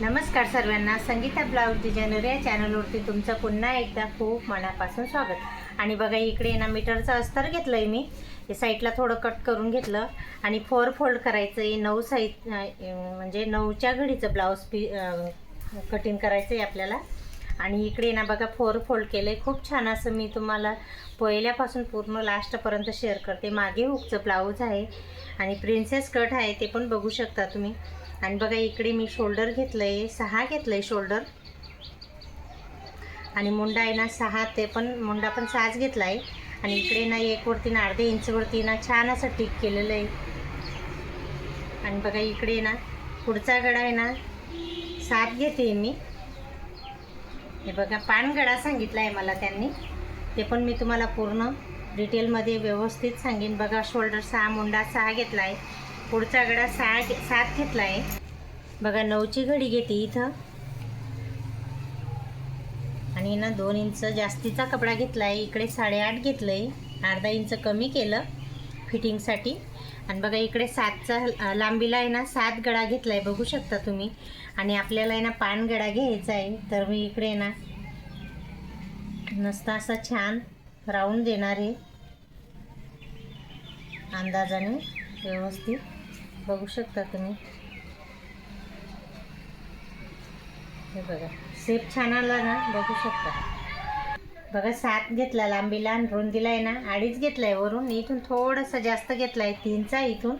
नमस्कार सर्वांना. Sangeeta blouse designer या चॅनलवरती तुमचं पुन्हा एकदा खूप मनापासून स्वागत. आणि बघा इकडे ना मीटरचं अस्तर घेतलं आहे मी. हे साईडला थोडं कट करून घेतलं. आणि फोर फोल्ड करायचं आहे नऊ साईड म्हणजे नऊच्या घडीचं ब्लाऊज पी कटिंग करायचं आहे आपल्याला. आणि इकडे ना बघा फोर फोल्ड केलं आहे खूप छान असं मी तुम्हाला पहिल्यापासून पूर्ण लास्टपर्यंत शेअर करते. मागे हुकचं ब्लाऊज आहे. आणि प्रिन्सेस कट आहे ते पण बघू शकता तुम्ही. आणि बघा इकडे मी शोल्डर घेतलं आहे सहा घेतलं आहे शोल्डर आणि मुंडा आहे ना सहा ते पण मुंडा पण सहाच घेतला आहे आणि इकडे ना एक वरती ना अर्धे इंचवरती ना छान असं टिक केलेलं आहे. आणि बघा इकडे ना पुढचा गडा आहे ना सात घेते मी. हे बघा पानगडा सांगितला आहे मला त्यांनी. ते पण मी तुम्हाला पूर्ण डिटेलमध्ये व्यवस्थित सांगेन. बघा शोल्डर सहा मुंडा सहा घेतला आहे पुढचा गडा सहा घे- सात घेतला आहे बघा नऊची घडी घेते इथं. आणि ना दोन इंच जास्तीचा कपडा घेतला आहे इकडे साडेआठ घेतलं आहे अर्धा इंच कमी केलं फिटिंगसाठी. आणि बघा इकडे सातचा लांबीला आहे ना सात गडा घेतला आहे बघू शकता तुम्ही. आणि आपल्याला आहे ना पान गडा घ्यायचा आहे. तर मी इकडे ना नसता असा छान राऊंड देणार आहे. अंदाजाने व्यवस्थित. बघू शकता तुम्ही. हे बघा. सेप छान आला ना बघू शकता. बघा सात घेतला लांबीला आणि रुंदीला आहे ना अडीच घेतला आहे वरून. इथून थोडंसं जास्त घेतला आहे तीनचा इथून.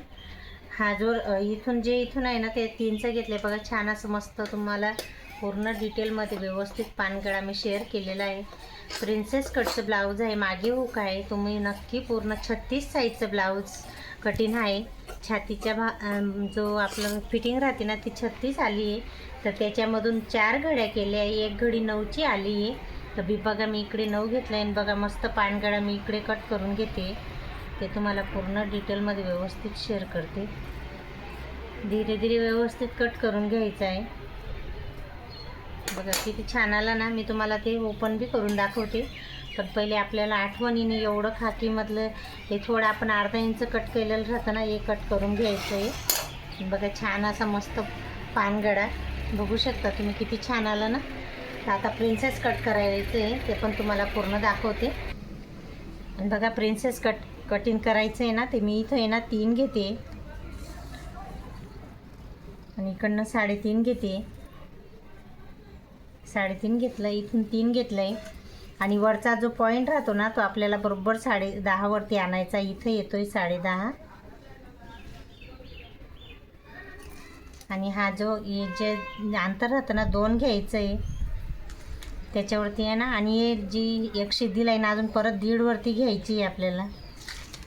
हा जो इथून जे इथून आहे ना ते तीनचं घेतलं आहे बघा छान असं मस्त तुम्हाला पूर्ण डिटेलमध्ये व्यवस्थित पानगळा मी शेअर केलेला आहे. प्रिन्सेस कटचं ब्लाऊज आहे मागे हुक आहे. तुम्ही नक्की पूर्ण छत्तीस साईजचं ब्लाऊज कठीण आहे. छातीच्या भा जो आपलं फिटिंग राहते ना ती छत्तीस आली आहे. तर त्याच्यामधून चार घड्या केल्या आहे. एक घडी नऊची आली आहे. तर बी बघा मी इकडे नऊ घेतलं आहे आणि बघा मस्त पानगळा मी इकडे कट करून घेते. ते तुम्हाला पूर्ण डिटेलमध्ये व्यवस्थित शेअर करते. धीरे धीरे व्यवस्थित कट करून घ्यायचं आहे. बघा किती छान आला ना. मी तुम्हाला ते ओपन बी करून दाखवते. पण पहिले आपल्याला आठवणीने एवढं खाकीमधलं हे थोडं आपण अर्धा इंच कट केलेलं राहतं ना हे कट करून घ्यायचं आहे बघा छान असा मस्त पानगडा. बघू शकता तुम्ही किती छान आलं ना? तर आता प्रिन्सेस कट करायचं आहे ते पण तुम्हाला पूर्ण दाखवते. आणि बघा प्रिन्सेस कट कटिंग करायचं आहे ना ते मी इथं आहे ना तीन घेते. आणि इकडनं साडेतीन घेते. साडेतीन घेतलं इथून तीन घेतलं आहे आणि वरचा जो पॉईंट राहतो ना तो आपल्याला बरोबर साडे दहावरती आणायचा. इथं येतो आहे साडे दहा. आणि हा जो हे जे अंतर राहतं ना दोन घ्यायचं आहे त्याच्यावरती आहे ना आणि हे जी एकशे दिला आहे ना अजून परत दीडवरती घ्यायची आहे आपल्याला.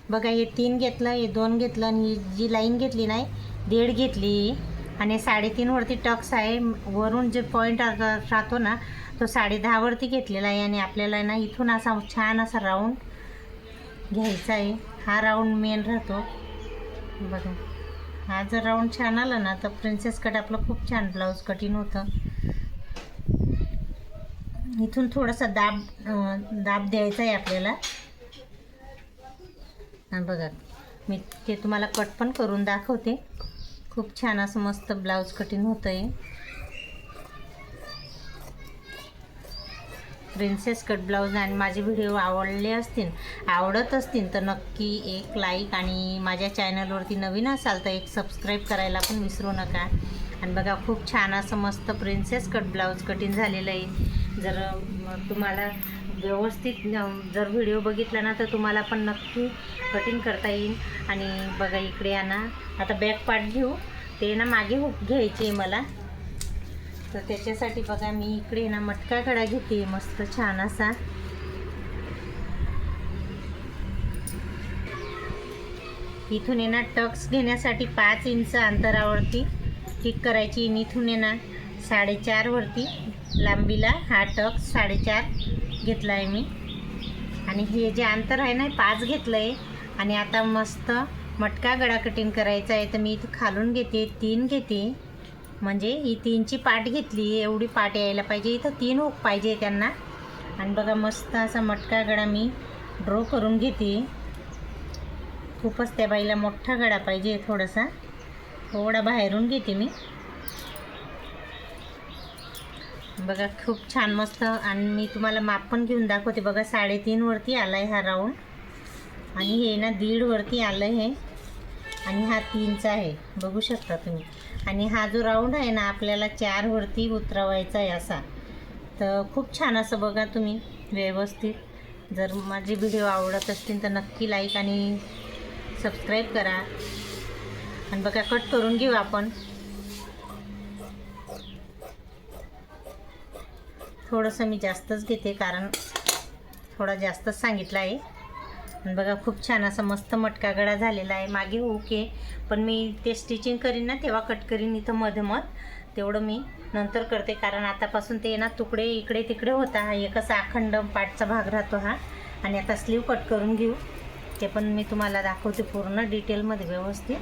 बघा हे तीन घेतलं हे दोन घेतलं आणि ही जी लाईन घेतली नाही दीड घेतली. आणि साडेतीनवरती टक्स आहे. वरून जे पॉईंट राहतो ना तो साडे दहावरती घेतलेला आहे आणि आपल्याला ना इथून असा छान असा राऊंड घ्यायचा आहे. हा राऊंड मेन राहतो. बघा. हा जर राऊंड छान आला ना तर प्रिन्सेस कट आपलं खूप छान ब्लाऊज कटिंग होतं. इथून थोडासा दाब दाब द्यायचा आहे आपल्याला. बघा. मी ते तुम्हाला कट पण करून दाखवते. खूप छान असं मस्त ब्लाऊज कटिंग होतं आहे प्रिन्सेस कट ब्लाऊज आणि माझे व्हिडिओ आवडले असतील आवडत असतील तर नक्की एक लाईक आणि माझ्या चॅनलवरती नवीन असाल तर एक सबस्क्राईब करायला पण विसरू नका. आणि बघा खूप छान असं मस्त प्रिन्सेस कट ब्लाऊज कटिंग झालेलं आहे. जर तुम्हाला व्यवस्थित जर व्हिडिओ बघितला ना तर तुम्हाला पण नक्की कटिंग करता येईल. आणि बघा इकडे आणा आता बॅक पार्ट घेऊ. ते ना मागे हुक घ्यायची आहे मला. तर त्याच्यासाठी बघा मी इकडे ना मटका कडा घेते मस्त छान असा. इथून आहे ना टक्स घेण्यासाठी पाच इंच अंतरावरती ठीक करायची इथून आहे ना साडेचारवरती लांबीला हा टक्स साडेचार घेतला आहे मी. आणि हे जे अंतर आहे ना पाच घेतलं आहे आणि आता मस्त मटका गळा कटिंग करायचा आहे तर मी इथं खालून घेते तीन घेते. म्हणजे ही तीनची पाट घेतली एवढी पाट यायला पाहिजे. इथं तीन हुक पाहिजे त्यांना. आणि बघा मस्त असा मटका गडा मी ड्रॉ करून घेते. खूपच त्या बाईला मोठा गडा पाहिजे थोडासा. थोडा बाहेरून घेते मी. बघा खूप छान मस्त. आणि मी तुम्हाला माप पण घेऊन दाखवते. बघा साडेतीनवरती आला आहे हा राऊंड आणि हे ना दीडवरती आलं हे. आणि हा तीनचा आहे. बघू शकता तुम्ही. आणि हा जो राऊंड आहे ना आपल्याला चारवरती उतरवायचा आहे असा. तर खूप छान असं बघा तुम्ही व्यवस्थित. जर माझे व्हिडिओ आवडत असतील तर नक्की लाईक आणि सबस्क्राईब करा. आणि बघा कट करून घेऊ आपण. थोडंसं मी जास्तच घेते कारण थोडा जास्तच सांगितलं आहे. बघा खूप छान असा मस्त मटका गडा झालेला आहे. मागे ओके पण मी ते स्टिचिंग करीन ना तेव्हा कट करीन इथं मधमध. मध तेवढं मी नंतर करते कारण आतापासून ते ना तुकडे इकडे तिकडे होता. हा एकच अखंड पाठचा भाग राहतो हा. आणि आता स्लीव कट करून घेऊ. ते पण मी तुम्हाला दाखवते पूर्ण डिटेलमध्ये व्यवस्थित.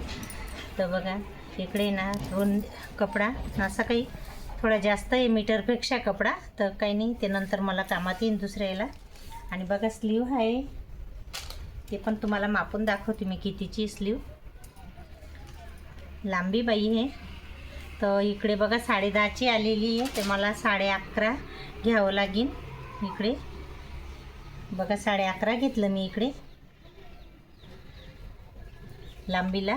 तर बघा इकडे ना दोन कपडा. असा काही थोडा जास्त आहे मीटरपेक्षा कपडा. तर काही नाही ते नंतर मला कामात येईन दुसऱ्या याला आणि बघा स्लीव आहे. ते पण तुम्हाला मापून दाखवते मी कितीची स्लीव लांबी बाई आहे तर इकडे बघा साडे दहाची आलेली आहे. ते मला साडे अकरा घ्यावं लागेल. इकडे. बघा साडे अकरा घेतलं मी इकडे. लांबीला.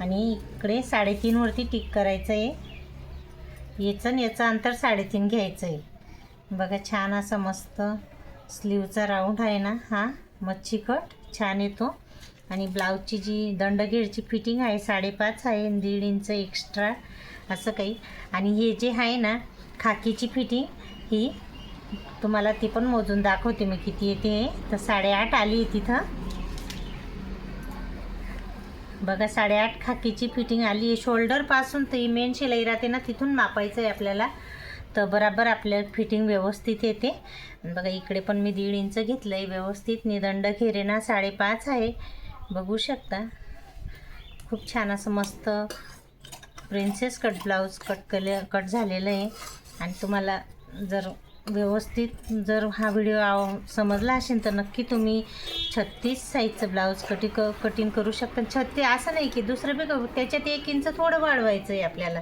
आणि इकडे साडेतीनवरती टिक करायचं आहे याचं आणि याचं अंतर साडेतीन घ्यायचं आहे बघा छान असं मस्त. स्लीवचा राऊंड आहे ना हा. मच्छी कट छान येतो. आणि ब्लाऊजची जी दंडघेरची फिटिंग आहे साडेपाच आहे दीड इंच एक्स्ट्रा असं काही. आणि हे जे आहे ना खाकीची फिटिंग ही तुम्हाला ती पण मोजून दाखवते मी किती येते तर साडेआठ आली आहे तिथं. बघा साडेआठ खाकीची फिटिंग आली आहे. शोल्डरपासून ती मेन शिलाई राहते ना तिथून मापायचं आहे आपल्याला. तर बराबर आपल्या फिटिंग व्यवस्थित येते. आणि बघा इकडे पण मी दीड इंच घेतलं आहे व्यवस्थित निदंड खेरेना साडेपाच आहे. बघू शकता. खूप छान असं मस्त प्रिन्सेस कट ब्लाऊज कट केले कट झालेलं आहे. आणि तुम्हाला जर व्यवस्थित जर हा व्हिडिओ आव समजला असेल तर नक्की तुम्ही छत्तीस साईजचं ब्लाऊज कटी क कटिंग करू शकता. छत्तीस असं नाही की दुसरं बी करू त्याच्यात एक इंच थोडं वाढवायचं आहे आपल्याला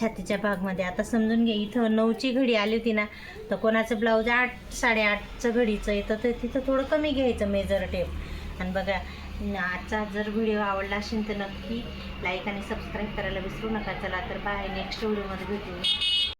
छातीच्या भागमध्ये. आता समजून घ्या इथं नऊची घडी आली होती ना तर कोणाचं ब्लाऊज आठ साडेआठचं घडीचं येतं तर तिथं थोडं कमी घ्यायचं मेजर टेप आणि बघा आजचा जर व्हिडिओ आवडला असेल तर नक्की लाईक आणि सबस्क्राईब करायला विसरू नका. चला तर बाय नेक्स्ट व्हिडिओमध्ये भेटू.